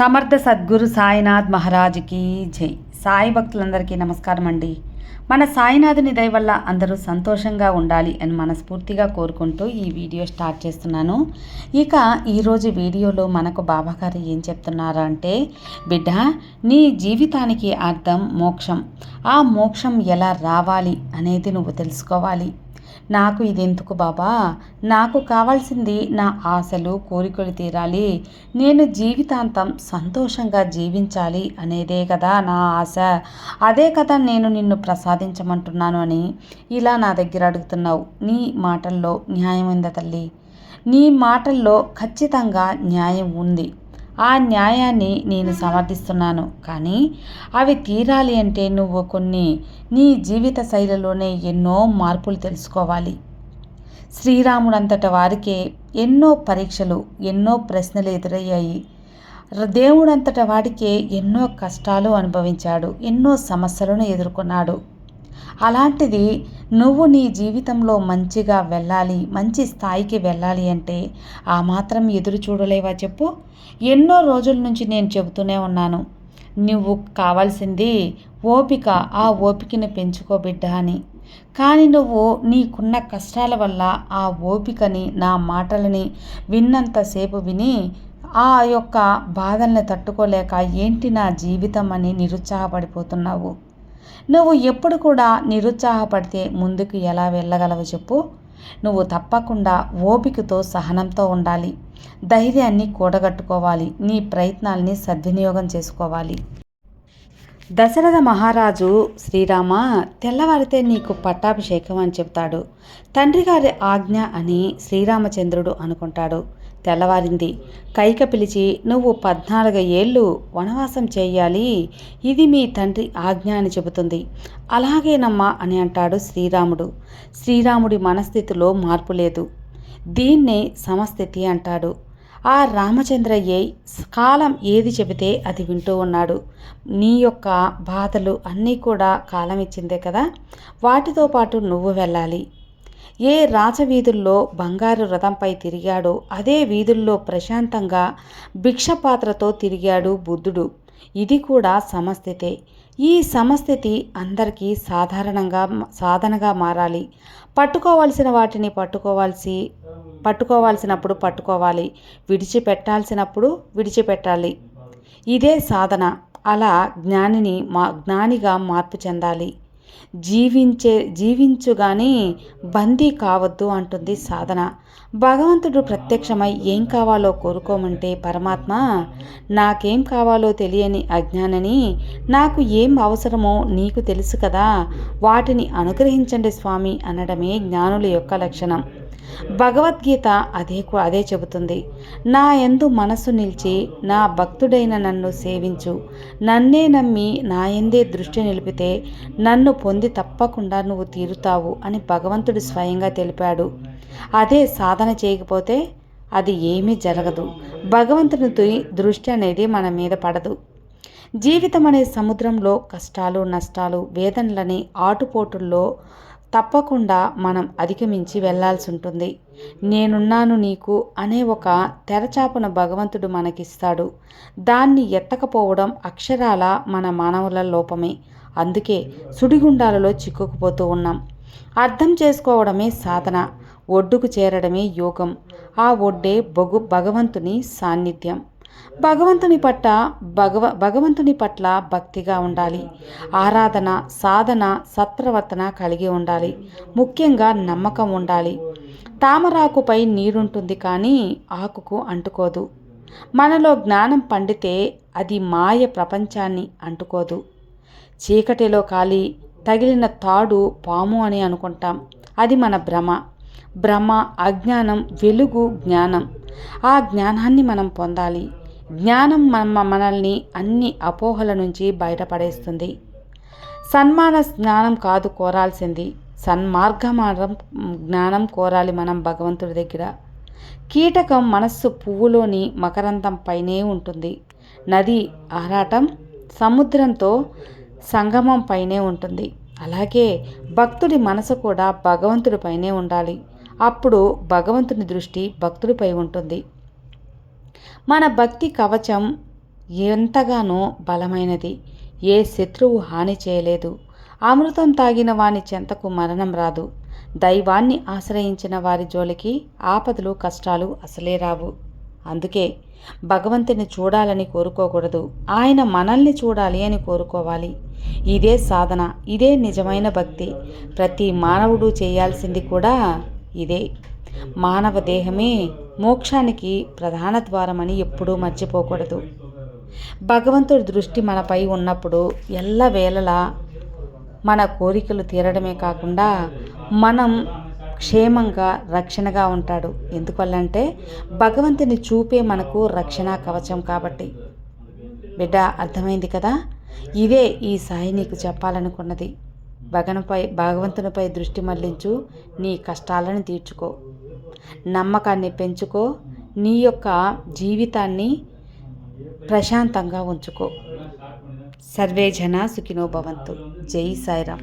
సమర్థ సద్గురు సాయినాథ్ మహారాజుకి జై. సాయి భక్తులందరికీ నమస్కారం అండి. మన సాయినాథుని దయ వల్ల అందరూ సంతోషంగా ఉండాలి అని మనస్ఫూర్తిగా కోరుకుంటూ ఈ వీడియో స్టార్ట్ చేస్తున్నాను. ఇక ఈరోజు వీడియోలో మనకు బాబాగారు ఏం చెప్తున్నారు అంటే బిడ్డ నీ జీవితానికి అర్థం మోక్షం. ఆ మోక్షం ఎలా రావాలి అనేది నువ్వు తెలుసుకోవాలి. నాకు ఇది ఎందుకు బాబా? నాకు కావాల్సింది నా ఆశలు కోరికలు తీరాలి. నేను జీవితాంతం సంతోషంగా జీవించాలి అనేదే కదా నా ఆశ. అదే కదా నేను నిన్ను ప్రసాదించమంటున్నాను అని ఇలా నా దగ్గర అడుగుతున్నావు. నీ మాటల్లో న్యాయం ఉందా తల్లి? నీ మాటల్లో ఖచ్చితంగా న్యాయం ఉంది. ఆ న్యాయాన్ని నేను సమర్థిస్తున్నాను. కానీ అవి తీరాలి అంటే నువ్వు కొన్ని నీ జీవిత శైలిలోనే ఎన్నో మార్పులు తెలుసుకోవాలి. శ్రీరాముడంతట వారికే ఎన్నో పరీక్షలు ఎన్నో ప్రశ్నలు ఎదురయ్యాయి. దేవుడంతట వాడికే ఎన్నో కష్టాలు అనుభవించాడు ఎన్నో సమస్యలను ఎదుర్కొన్నాడు. అలాంటిది నువ్వు నీ జీవితంలో మంచిగా వెళ్ళాలి మంచి స్థాయికి వెళ్ళాలి అంటే ఆ మాత్రం ఎదురు చూడలేవా చెప్పు? ఎన్నో రోజుల నుంచి నేను చెబుతూనే ఉన్నాను. నువ్వు కావాల్సింది ఓపిక ఆ ఓపికని పెంచుకో బిడ్డ అని. కానీ నువ్వు నీకున్న కష్టాల వల్ల ఆ ఓపికని నా మాటలని విన్నంతసేపు విని ఆ యొక్క బాధల్ని తట్టుకోలేక ఏంటి నా జీవితం అని నిరుత్సాహపడిపోతున్నావు? నువ్వు ఎప్పుడు కూడా నిరుత్సాహపడితే ముందుకు ఎలా వెళ్ళగలవు చెప్పు. నువ్వు తప్పకుండా ఓపికతో సహనంతో ఉండాలి. ధైర్యాన్ని కూడగట్టుకోవాలి. నీ ప్రయత్నాల్ని సద్వినియోగం చేసుకోవాలి. దశరథ మహారాజు శ్రీరామ తెల్లవారితే నీకు పట్టాభిషేకం అని చెప్తాడు. తండ్రి గారి ఆజ్ఞ అని శ్రీరామచంద్రుడు అనుకుంటాడు. తెల్లవారింది. కైక పిలిచి నువ్వు పద్నాలుగు ఏళ్ళు వనవాసం చేయాలి. ఇది మీ తండ్రి ఆజ్ఞ అని చెబుతుంది. అలాగేనమ్మా అని అంటాడు శ్రీరాముడు. శ్రీరాముడి మనస్థితిలో మార్పు లేదు. దీన్నే సమస్థితి అంటాడు. ఆ రామచంద్రయ్యే కాలం ఏది చెబితే అది వింటూ ఉన్నాడు. నీ యొక్క బాధలు అన్నీ కూడా కాలం ఇచ్చిందే కదా. వాటితో పాటు నువ్వు వెళ్ళాలి. ఏ రాజవీధుల్లో బంగారు రథంపై తిరిగాడో అదే వీధుల్లో ప్రశాంతంగా భిక్షపాత్రతో తిరిగాడు బుద్ధుడు. ఇది కూడా సమస్థితే. ఈ సమస్థితి అందరికీ సాధారణంగా సాధనగా మారాలి. పట్టుకోవాల్సిన వాటిని పట్టుకోవాల్సి పట్టుకోవాల్సినప్పుడు పట్టుకోవాలి. విడిచిపెట్టాల్సినప్పుడు విడిచిపెట్టాలి. ఇదే సాధన. అలా జ్ఞానిని మా జ్ఞానిగా మార్పు చెందాలి. జీవించే జీవించు కానీ బందీ కావద్దు అంటుంది సాధన. భగవంతుడు ప్రత్యక్షమై ఏం కావాలో కోరుకోమంటే పరమాత్మ నాకేం కావాలో తెలియని అజ్ఞానని నాకు ఏం అవసరమో నీకు తెలుసు కదా వాటిని అనుగ్రహించండి స్వామి అనడమే జ్ఞానుల యొక్క లక్షణం. భగవద్గీత అదే అదే చెబుతుంది. నా ఎందు మనసు నిలిచి నా భక్తుడైన నన్ను సేవించు. నన్నే నమ్మి నా ఎందే దృష్టి నిలిపితే నన్ను పొంది తప్పకుండా నువ్వు తీరుతావు అని భగవంతుడు స్వయంగా తెలిపాడు. అదే సాధన చేయకపోతే అది ఏమీ జరగదు. భగవంతుని దృష్టి అనేది మన మీద పడదు. జీవితం అనే సముద్రంలో కష్టాలు నష్టాలు వేదనలని ఆటుపోటుల్లో తప్పకుండా మనం అధిగమించి వెళ్ళాల్సి ఉంటుంది. నేనున్నాను నీకు అనే ఒక తెరచాపన భగవంతుడు మనకిస్తాడు. దాన్ని ఎత్తకపోవడం అక్షరాల మన మానవుల లోపమే. అందుకే సుడిగుండాలలో చిక్కుకుపోతూ ఉన్నాం. అర్థం చేసుకోవడమే సాధన ఒడ్డుకు చేరడమే యోగం. ఆ ఒడ్డే బగు భగవంతుని సాన్నిధ్యం. భగవంతుని పట్ల భగవ భగవంతుని పట్ల భక్తిగా ఉండాలి. ఆరాధన సాధన సత్ప్రవర్తన కలిగి ఉండాలి. ముఖ్యంగా నమ్మకం ఉండాలి. తామరాకుపై నీరుంటుంది కానీ ఆకుకు అంటుకోదు. మనలో జ్ఞానం పండితే అది మాయ ప్రపంచాన్ని అంటుకోదు. చీకటిలో కాలి తగిలిన తాడు పాము అని అనుకుంటాం. అది మన భ్రమ. భ్రమ అజ్ఞానం వెలుగు జ్ఞానం. ఆ జ్ఞానాన్ని మనం పొందాలి. జ్ఞానం మన మనల్ని అన్ని అపోహల నుంచి బయటపడేస్తుంది. సన్మాన జ్ఞానం కాదు కోరాల్సింది. సన్మార్గమానం జ్ఞానం కోరాలి మనం భగవంతుడి దగ్గర. కీటకం మనస్సు పువ్వులోని మకరంతం పైనే ఉంటుంది. నది ఆరాటం సముద్రంతో సంగమం పైనే ఉంటుంది. అలాగే భక్తుడి మనసు కూడా భగవంతుడిపైనే ఉండాలి. అప్పుడు భగవంతుని దృష్టి భక్తుడిపై ఉంటుంది. మన భక్తి కవచం ఎంతగానో బలమైనది. ఏ శత్రువు హాని చేయలేదు. అమృతం తాగిన వాని చెంతకు మరణం రాదు. దైవాన్ని ఆశ్రయించిన వారి జోలికి ఆపదలు కష్టాలు అసలే రావు. అందుకే భగవంతుని చూడాలని కోరుకోకూడదు. ఆయన మనల్ని చూడాలి అని కోరుకోవాలి. ఇదే సాధన ఇదే నిజమైన భక్తి. ప్రతి మానవుడు చేయాల్సింది కూడా ఇదే. మానవ దేహమే మోక్షానికి ప్రధాన ద్వారమని ఎప్పుడూ మర్చిపోకూడదు. భగవంతుడి దృష్టి మనపై ఉన్నప్పుడు ఎల్లవేళలా మన కోరికలు తీరడమే కాకుండా మనం క్షేమంగా రక్షణగా ఉంటాడు. ఎందువల్లంటే భగవంతుని చూపే మనకు రక్షణ కవచం కాబట్టి. బిడ్డ అర్థమైంది కదా? ఇదే ఈ సాయి నీకు చెప్పాలనుకున్నది. భగనపై భగవంతునిపై దృష్టి మళ్ళించు నీ కష్టాలను తీర్చుకో. నమ్మకాన్ని పెంచుకో నీ యొక్క జీవితాన్ని ప్రశాంతంగా ఉంచుకో. సర్వే జన సుఖినో భవంతు. జై సాయిరామ్.